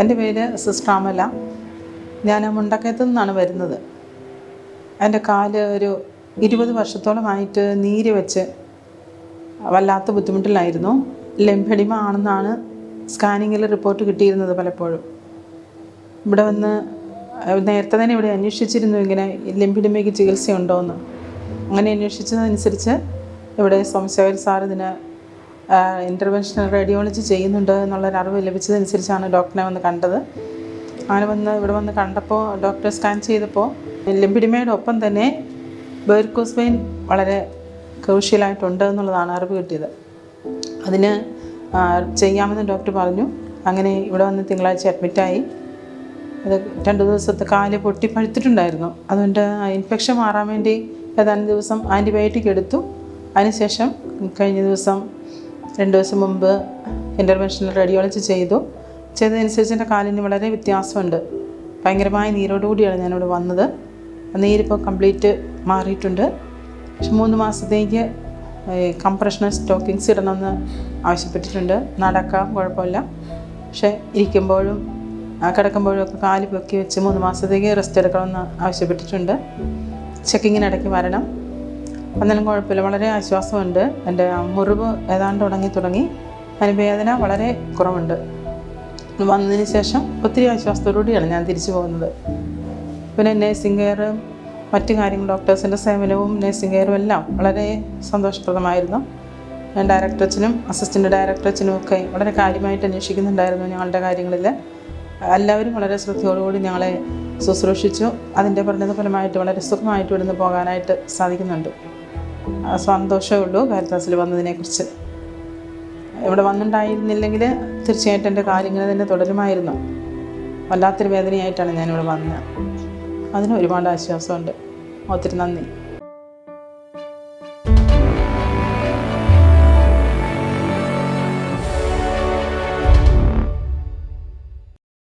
എന്റെ പേര് സിസ്റ്റർ അമല. ഞാൻ മുണ്ടക്കയത്തു നിന്നാണ് വരുന്നത്. എന്റെ കാൽ ഒരു ഇരുപത് വർഷത്തോളമായിട്ട് നീര് വെച്ച് വല്ലാത്ത ബുദ്ധിമുട്ടിലായിരുന്നു. ലംഭടിമ ആണെന്നാണ് സ്കാനിങ്ങിൽ റിപ്പോർട്ട് കിട്ടിയിരുന്നത് പലപ്പോഴും. ഇവിടെ വന്ന് നേരത്തെ തന്നെ ഇവിടെ അന്വേഷിച്ചിരുന്നു ഇങ്ങനെ ലംഭിടിമയ്ക്ക് ചികിത്സയുണ്ടോ എന്ന് അങ്ങനെ അന്വേഷിച്ചതനുസരിച്ച് ഇവിടെ സോമശേഖർ സാർ ഇതിന് ഇന്റർവെൻഷണൽ റേഡിയോളജി ചെയ്യുന്നുണ്ട് എന്നുള്ളൊരു അറിവ് ലഭിച്ചതനുസരിച്ചാണ് ഡോക്ടറെ വന്ന് കണ്ടത്. അങ്ങനെ വന്ന് ഇവിടെ വന്ന് കണ്ടപ്പോൾ ഡോക്ടർ സ്കാൻ ചെയ്തപ്പോൾ ലിംബിഡിമയുടെ ഒപ്പം തന്നെ ബേർക്കോസ് വെയിൻ വളരെ ക്രൂഷ്യലായിട്ടുണ്ട് എന്നുള്ളതാണ് അറിവ് കിട്ടിയത്. അതിന് ചെയ്യാമെന്ന് ഡോക്ടർ പറഞ്ഞു. അങ്ങനെ ഇവിടെ വന്ന് തിങ്കളാഴ്ച അഡ്മിറ്റായി അത് രണ്ട് ദിവസത്തെ കാൽ പൊട്ടി പഴുത്തിട്ടുണ്ടായിരുന്നു. അതുകൊണ്ട് ഇൻഫെക്ഷൻ മാറാൻ വേണ്ടി ഏതാനും ദിവസം ആന്റിബയോട്ടിക് എടുത്തു. അതിനുശേഷം കഴിഞ്ഞ ദിവസം രണ്ട് ദിവസം മുമ്പ് ഇന്റർവെൻഷനിൽ റേഡിയോളജി ചെയ്തു. ചെയ്തതനുസരിച്ച് എന്റെ കാലിന് വളരെ വ്യത്യാസമുണ്ട്. ഭയങ്കരമായ നീരോടുകൂടിയാണ് ഞാനിവിടെ വന്നത്. നീരിപ്പോൾ കംപ്ലീറ്റ് മാറിയിട്ടുണ്ട്. പക്ഷെ മൂന്ന് മാസത്തേക്ക് കംപ്രഷണൽ സ്റ്റോക്കിങ്സ് ഇടണമെന്ന് ആവശ്യപ്പെട്ടിട്ടുണ്ട്. നടക്കാം കുഴപ്പമില്ല. പക്ഷേ ഇരിക്കുമ്പോഴും കിടക്കുമ്പോഴും ഒക്കെ കാൽ പൊക്കി വെച്ച് മൂന്ന് മാസത്തേക്ക് റെസ്റ്റ് എടുക്കണമെന്ന് ആവശ്യപ്പെട്ടിട്ടുണ്ട്. ചെക്കിങ്ങിനിടയ്ക്ക് വരണം. എന്നാലും കുഴപ്പമില്ല. വളരെ ആശ്വാസമുണ്ട്. എന്റെ മുറിവ് ഏതാണ്ട് ഉണങ്ങി തുടങ്ങി. അതിന് വേദന വളരെ കുറവുണ്ട്. വന്നതിന് ശേഷം ഒത്തിരി ആശ്വാസത്തോടുകൂടിയാണ് ഞാൻ തിരിച്ചു പോകുന്നത്. പിന്നെ നേഴ്സിംഗ് കെയർ മറ്റു കാര്യങ്ങൾ ഡോക്ടേഴ്സിന്റെ സേവനവും നേഴ്സിംഗ് കെയറും എല്ലാം വളരെ സന്തോഷപ്രദമായിരുന്നു. ഞാൻ ഡയറക്ടറച്ചനും അസിസ്റ്റന്റ് ഡയറക്ടറച്ചനും ഒക്കെ വളരെ കാര്യമായിട്ട് അന്വേഷിക്കുന്നുണ്ടായിരുന്നു ഞങ്ങളുടെ കാര്യങ്ങളിൽ. എല്ലാവരും വളരെ ശ്രദ്ധയോടുകൂടി ഞങ്ങളെ ശുശ്രൂഷിച്ചു. അതിന്റെ പരിണിതഫലമായിട്ട് വളരെ സുഖമായിട്ട് ഇവിടുന്ന് പോകാനായിട്ട് സാധിക്കുന്നുണ്ട്. സന്തോഷമേ ഉള്ളൂ. കാരിത്താസിൽ വന്നതിനെക്കുറിച്ച്. ഇവിടെ വന്നിട്ടുണ്ടായിരുന്നില്ലെങ്കിൽ തീർച്ചയായിട്ടും എന്റെ കാര്യങ്ങൾ തന്നെ തുടരുമായിരുന്നു. വല്ലാത്തൊരു വേദനയായിട്ടാണ് ഞാനിവിടെ വന്നത്. അതിന് ഒരുപാട് ആശ്വാസമുണ്ട്. ഒത്തിരി നന്ദി.